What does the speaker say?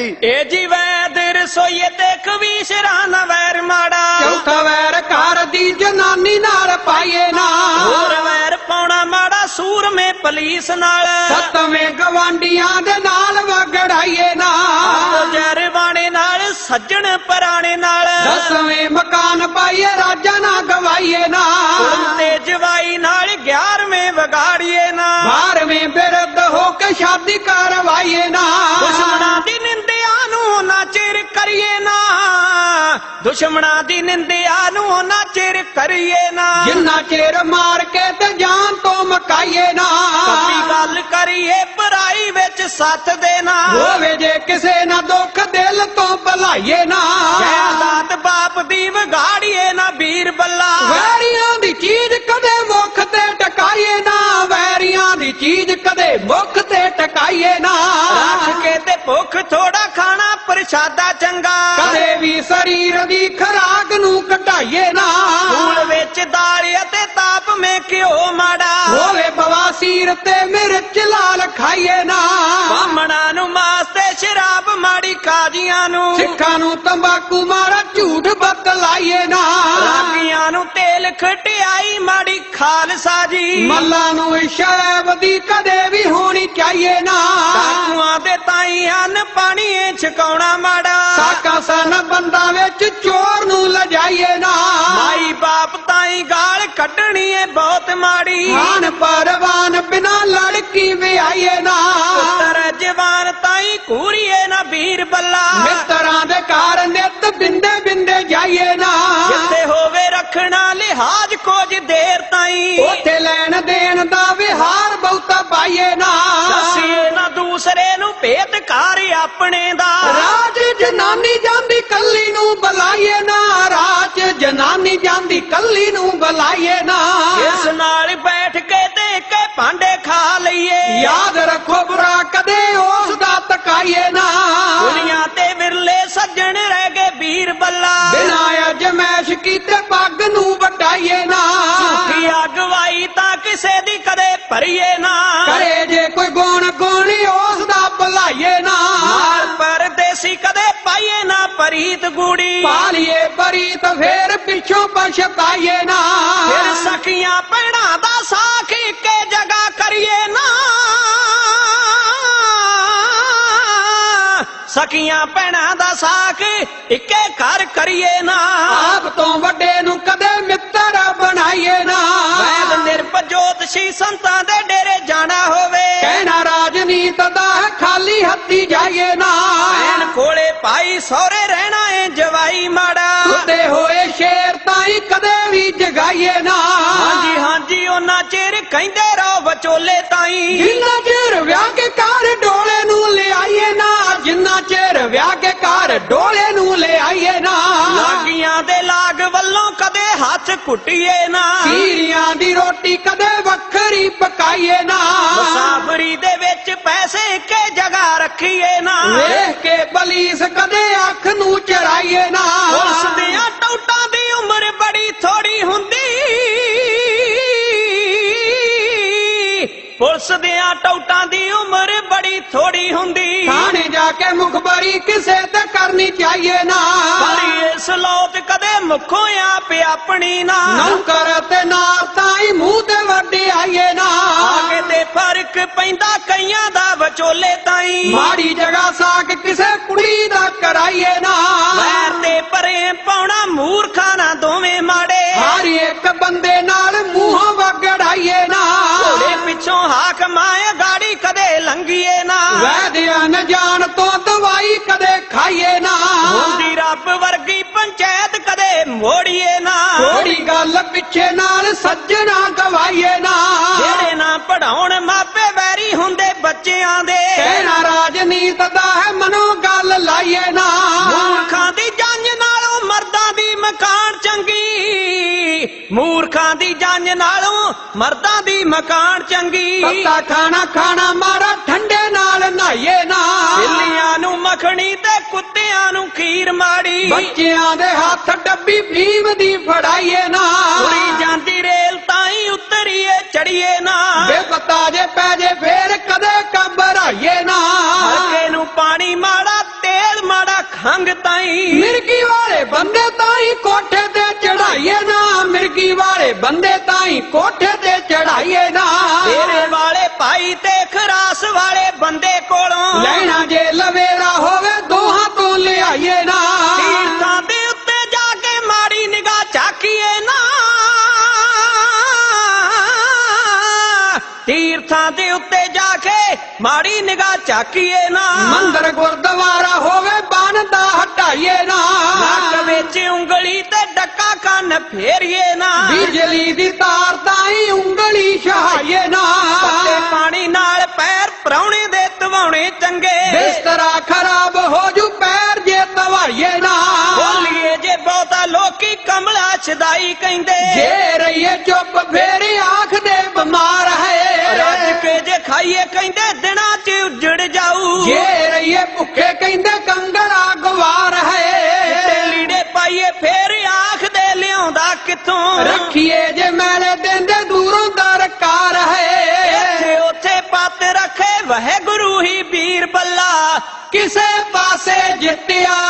ਇਹ ਜੀ ਵੈਦ ਰਸੋਈਏ ਤੇ ਕਵੀਸ਼ਰਾ ਨਾ ਵੈਰ ਮਾੜਾ। ਚੌਥਾ ਵੈਰ ਘਰ ਦੀ ਜਨਾਨੀ ਨਾਲ ਪਾਈਏ ਨਾ। ਹੋਰ ਵੈਰ ਪਾਉਣਾ ਮਾੜਾ ਸੂਰਮੇ ਪੁਲਿਸ ਨਾਲ। ਸੱਤਵੇਂ ਗਵਾਂਡੀਆਂ ਦੇ ਨਾਲ ਵਗੜਾਈਏ ਨਾ। ਜਰਵਾਣੇ ਨਾਲ ਸੱਜਣ ਪਰਾਣੇ ਨਾਲ। ਦਸਵੇਂ ਮਕਾਨ ਪਾਈਏ ਰਾਜਾ ਨਾ ਗਵਾਈਏ ਨਾ। ਤੇ ਜਵਾਈ ਨਾਲ 11ਵੇਂ ਵਿਗਾੜੀਏ ਨਾ। ਬਾਰਵੇਂ ਬਿਰਧ ਹੋ ਕੇ ਸ਼ਾਦੀ ਕਰਵਾਈਏ ਨਾ। ਦੁਸ਼ਮਣਾਂ ਦੀ ਨਿੰਦਿਆ ਨੂੰ ਨਾ ਚਿਰ ਕਰੀਏ ਨਾ। ਜਿੰਨਾ ਚਿਰ ਮਾਰ ਕੇ ਤੇ ਜਾਨ ਤੋਂ ਮਕਾਈਏ ਨਾ। ਕੱਪੀ ਗੱਲ ਕਰੀਏ ਪਰਾਈ ਵਿੱਚ ਸੱਥ ਦੇਣਾ ਹੋਵੇ ਜੇ ਕਿਸੇ ਨਾ ਦੁੱਖ ਦਿਲ ਤੋਂ ਭਲਾਈਏ ਨਾ। ਜਾਇਦਾਦ ਬਾਪ ਦੀ ਵਿਗਾੜੀਏ ਨਾ ਵੀਰ ਬੱਲਾ। ਵੈਰੀਆਂ ਦੀ ਚੀਜ਼ ਕਦੇ ਮੁੱਖ ਤੇ ਟਕਾਈਏ ਨਾ। ਵੈਰੀਆਂ ਦੀ ਚੀਜ਼ ਕਦੇ ਮੁੱਖ ਤੇ ਟਕਾਈਏ ਨਾ। ਪ੍ਰਸ਼ਾਦਾ ਚੰਗਾ। ਕਦੇ ਵੀ ਸਰੀਰ ਦੀ ਖਰਾਕ ਨੂੰ ਘਟਾਈਏ ਨਾ। ਫੂਲ ਵਿੱਚ ਦਾਲ ਅਤੇ ਤਾਪ ਮੇ ਘਿਓ ਮਾੜਾ। ਹੋਵੇ ਬਵਾਸੀਰ ਤੇ ਮਿਰਚ ਲਾਲ ਖਾਈਏ ਨਾ। ਬਾਮਣਾ ਨੂੰ ਮਾਸ ਤੇ ਸ਼ਰਾਬ ਮਾੜੀ ਕਾਜੀਆਂ ਨੂੰ। ਸਿੱਖਾਂ ਨੂੰ ਤੰਬਾਕੂ ਮਾਰਾ ਝੂਠ ਬਤਲਾਈਏ ਨਾ। ਰਾਗੀਆਂ ਨੂੰ ਤੇਲ ਖਟਿਆਈ ਮਾੜੀ ਖਾਲਸਾ ਜੀ। ਮੱਲਾ ਨੂੰ ਸ਼ੈਬ ਦੀ ਕਦੇ ਵੀ ਹੋਣੀ ਚਾਹੀਏ ਨਾ। ਦੇ ਤਾਈ ਹਨ ਪਾਣੀਏ ਛਕਾਉਣਾ ਮਾੜਾ। ਸਾਕਾ ਸਨ ਬੰਦਾ ਵਿੱਚ ਚੋਰ ਨੂੰ ਲਜਾਈਏ ਨਾ। ਮਾਈ ਬਾਪ ਤਾਈ ਗਾਲ ਕੱਢਣੀ ਏ ਬਹੁਤ ਮਾੜੀ। ਖਾਨ ਪਰਵਾਨ ਬਿਨਾ ਲੜਕੀ ਵਿਆਹੀਏ ਨਾ। ਪੁੱਤਰ ਜਵਾਨ ਤਾਈ ਕੂਰੀਏ ਨਾ ਵੀਰ ਬੱਲਾ। ਮਿੱਤਰਾਂ ਦੇ ਘਰ ਨਿਤ ਬਿੰਦੇ ਬਿੰਦੇ ਜਾਈਏ ਨਾ। ਜਿੱਥੇ ਹੋਵੇ ਰੱਖਣਾ ਲਿਹਾਜ਼ ਕੁਝ ਦੇਰ ਤਾਈ। ਉਥੇ ਲੈਣ ਦੇਣ ਦਾ ਵਿਹਾਰ ਬਹੁਤਾ ਪਾਈਏ ਨਾ। ਦੂਸਰੇ ਨੂੰ ਭੇਤ ਕਰ ਆਪਣੇ ਦਾ। ਰਾਜ ਜਨਾਨੀ ਜਾਂਦੀ ਕੱਲੀ ਨੂੰ ਬੁਲਾਈਏ ਨਾ ਰਾਜ ਜਨਾਨੀ ਜਾਂਦੀ ਕੱਲੀ ਨੂੰ ਬੁਲਾਈਏ ਨਾ। ਇਸ ਨਾਲ ਬੈਠ ਕੇ ਤੇ ਕੇ ਭਾਂਡੇ ਖਾ ਲਈਏ। ਯਾਦ ਰੱਖੋ ਬੁਰਾ ਕਦੇ ਉਸ ਦਾ ਤਕਾਈਏ ਨਾ। ਦੁਨੀਆ ਤੇ ਵਿਰਲੇ ਸੱਜਣ ਰਹਿ ਗਏ ਵੀਰ ਬੱਲਾ। ਬਿਨਾ ਅਜਮੈਸ਼ ਕੀਤੇ ਪਰੀਤ ਗੂੜੀ। ਪਾਲੀਏ ਬਰੀਤ ਫੇਰ ਪਿੱਛੋਂ ਪਛਤਾਈਏ ਨਾ। ਫਿਰ ਸਖੀਆਂ ਭੈਣਾਂ ਦਾ ਸਾਖ ਇੱਕੇ ਜਗ੍ਹਾ ਕਰੀਏ ਨਾ। ਸਖੀਆਂ ਭੈਣਾਂ ਦਾ ਸਾਖ ਇੱਕੇ ਘਰ ਕਰੀਏ ਨਾ। ਆਪ ਤੋਂ ਵੱਡੇ ਨੂੰ ਕਦੇ ਮਿੱਤਰ ਬਣਾਈਏ ਨਾ। ਵੈਦ ਨਿਰਪਜੋਤ ਸੀ ਸੰਤਾਂ ਦੇ ਡੇਰੇ ਜਾਣਾ ਹੋਵੇ। ਸਹੁਰੇ ਰਹਿਣਾ ਏ ਜਵਾਈ ਮਾੜਾ। ਸੁੱਤੇ ਹੋਏ ਸ਼ੇਰ ਤਾਈ ਕਦੇ ਵੀ ਜਗਾਈਏ ਨਾ। ਹਾਂਜੀ ਹਾਂਜੀ ਉਹਨਾਂ ਚਿਰ ਕਹਿੰਦੇ ਰਹੋ ਵਿਚੋਲੇ ਤਾਈ। ਜਿੰਨਾ ਚਿਰ ਵਿਆਹ ਕੇ ਘਰ ਡੋਲੇ ਨੂੰ ਲਿਆਈਏ ਨਾ ਜਿੰਨਾ ਚਿਰ ਵਿਆਹ ਕੇ ਘਰ ਡੋਲੇ ਨੂੰ ਲਿਆਈਏ ਨਾ। ਲਾਗੀਆਂ ਦੇ ਲਾਗ ਵੱਲੋਂ ਕਦੇ ਹੱਥ ਘੁੱਟੀਏ ਨਾ। ਸੀਰੀਆਂ ਦੀ ਰੋਟੀ ਕਦੇ ਵੱਖਰੀ ਪਕਾਈਏ ਨਾ। ਮੁਸਾਫਰੀ ਦੇ ਵਿੱਚ ਪੈਸੇ ਕੇ ਜਗ੍ਹਾ ਰੱਖੀਏ ਨਾ। ਵੇਖ ਕੇ ਬਲੀਸ ਕਦੇ ਅੱਖ ਨੂੰ ਚਰਾਈਏ ਨਾ। ਪੁਲਿਸ ਦੀਆਂ ਟੌਟਾਂ ਦੀ ਉਮਰ ਬੜੀ ਥੋੜੀ ਹੁੰਦੀ। ਪੁਲਿਸ ਦੀਆਂ ਟੌਟਾਂ ਦੀ ਉਮਰ ਬੜੀ ਥੋੜੀ ਹੁੰਦੀ। ਥਾਣੇ ਜਾ ਕੇ ਮੁਖਬਰੀ ਕਿਸੇ ਤੇ ਕਰਨੀ ਚਾਹੀਏ ਨਾ। ਲੋਤ ਕਦੇ ਮੁੱਖੋਂ ਆਪ ਆਪਣੀ ਨਾ। ਨੌਕਰ ਤੇ ਨਾਰ ਤਾਈ ਮੂੰਹ ਤੇ ਵੱਡੇ ਆਈਏ ਨਾ। ਆਗੇ ਤੇ ਫ਼ਰਕ ਪੈਂਦਾ ਕਈਆਂ ਦਾ ਵਿਚੋਲੇ ਤਾਈ। ਮਾੜੀ ਜਗ੍ਹਾ ਸਾਕ ਕਿਸੇ ਕੁੜੀ ਦਾ ਕਰਾਈਏ ਨਾ। ਵੈਰ ਤੇ ਪਰੇ ਪਾਉਣਾ ਮੂਰਖਾਂ ਨਾ ਦੋਵੇਂ ਮਾੜੇ। ਹਰ ਇੱਕ ਬੰਦੇ ਨਾਲ ਮੂੰਹੋਂ ਵਗੜਾਈਏ ਨਾ। ਮੋੜੀਏ ਨਾ। ਥੋੜੀ ਗੱਲ ਪਿੱਛੇ ਨਾਲ ਸੱਜਣਾ ਗਵਾਈਏ ਨਾ। ਜਿਹੜੇ ਨਾ ਪੜਾਉਣ ਮਾਪੇ ਵੈਰੀ ਹੁੰਦੇ ਬੱਚਿਆਂ ਦੇ। ਕਹਿਣਾ ਰਾਜਨੀਤ ਦਾ ਹੈ ਮਨੋ ਗੱਲ ਲਾਈਏ ਨਾ। ਮੂਰਖਾਂ ਦੀ ਜੰਜ ਨਾਲੋਂ ਮਰਦਾਂ ਦੀ ਮਕਾਨ ਚੰਗੀ। ਮੂਰਖਾਂ ਦੀ ਜੰਜ ਨਾਲੋਂ ਮਰਦਾਂ ਦੀ ਮਕਾਨ ਚੰਗੀ। ਪੱਤਾ ਖਾਣਾ ਖਾਣਾ ਮਾਰਾ ਠੰਡੇ ਨਾਲ ਨਹਾਈਏ ਨਾ। ਮੱਖਣੀ ਤੇ ਕੁੱਤਿਆਂ ਨੂੰ ਖੀਰ ਮਾੜੀ। ਬੱਚਿਆਂ ਦੇ ਹੱਥ ਡੱਬੀ ਫੀਮ ਦੀ ਫੜਾਈਏ ਨਾ। ਉੜੀ ਜਾਂਦੀ ਰੇਲ ਤਾਈ ਉਤਰੀਏ ਚੜੀਏ ਨਾ। ਬੇਪਤਾ ਜੇ ਪੈ ਜੇ ਫੇਰ ਕਦੇ ਘਬਰਾਈਏ ਨਾ। ਹਲਕੇ ਨੂੰ ਪਾਣੀ ਮਾੜਾ ਤੇ ਖੰਗ ਤਾਈ। ਮਿਰਗੀ ਵਾਲੇ ਬੰਦੇ ਤਾਂ ਹੀ ਕੋਠੇ ਤੇ ਚੜਾਈਏ ਨਾ। ਮਿਰਗੀ ਵਾਲੇ ਬੰਦੇ ਤਾਂ ਹੀ ਕੋਠੇ ਤੇ ਚੜਾਈਏ ਨਾ। ਤੇਰੇ ਵਾਲੇ ਭਾਈ ਤੇ ਖਰਾਸ ਵਾਲੇ ਬੰਦੇ ਕੋਲੋਂ। ਲੈਣਾ ਜੇ ਲਵੇਰਾ ਤੀਰਥਾਂ ਦੇ ਉੱਤੇ ਜਾ ਕੇ ਮਾੜੀ ਨਿਗਾਹ ਝਾਕੀਏ ਨਾ। ਮੰਦਰ ਗੁਰਦੁਆਰਾ ਹੋਵੇ ਬਨ ਦਾ ਹਟਾਈਏ ਨਾ। ਨੱਕ ਵਿੱਚ ਉਂਗਲੀ ਤੇ ਡੱਕਾ ਕੰਨ ਫੇਰੀਏ ਨਾ। ਬਿਜਲੀ ਦੀ ਤਾਰ ਤਾਂ ਹੀ ਉਂਗਲੀ ਸ਼ਹਾਈਏ ਨਾ। ਤੇ ਪਾਣੀ ਨਾਲ ਪੈਰ ਪਰਾਉਣੇ ਦੇ ਤਵਾਉਣੇ ਚੰਗੇ। ਬਿਸਤਰਾ ਖਰਾਬ ਹੋ ਜੂ ਪੈਰ ਜੇ ਤਵਾਈਏ ਨਾ। ਬੋਲੀਏ ਜੇ ਬਹੁਤਾ ਲੋਕੀ ਕਮਲਾ ਛਦਾਈ ਕਹਿੰਦੇ। ਜੇ ਰਹੀਏ ਚੁੱਪ ਫੇਰ ਆਖ ਦੇ ਬਿਮਾਰ ਰੱਜ ਹੈ ਰਈਏ ਕਹਿੰਦੇ ਦਿਨਾਂ 'ਚ ਉੱਜੜ ਜਾਊ। ਜੇ ਰਈਏ ਭੁੱਖੇ ਕਹਿੰਦੇ ਕੰਗਣਾ ਗਵਾਰ ਹੈ। ਤੇ ਲੀੜੇ ਪਾਈਏ ਫੇਰ ਆਖ ਦੇ ਲਿਆਉਂਦਾ ਕਿੱਥੋਂ? ਰੱਖੀਏ ਜੇ ਮੈਲੇ ਦਿੰਦੇ ਦੂਰੋਂ ਦਰਕਾਰ ਹੈ। ਇੱਥੇ ਉੱਥੇ ਪਤ ਰੱਖੇ ਵਹਿ ਗੁਰੂ ਹੀ ਵੀਰ ਬੱਲਾ। ਕਿਸੇ ਪਾਸੇ ਜਿੱਤਿਆ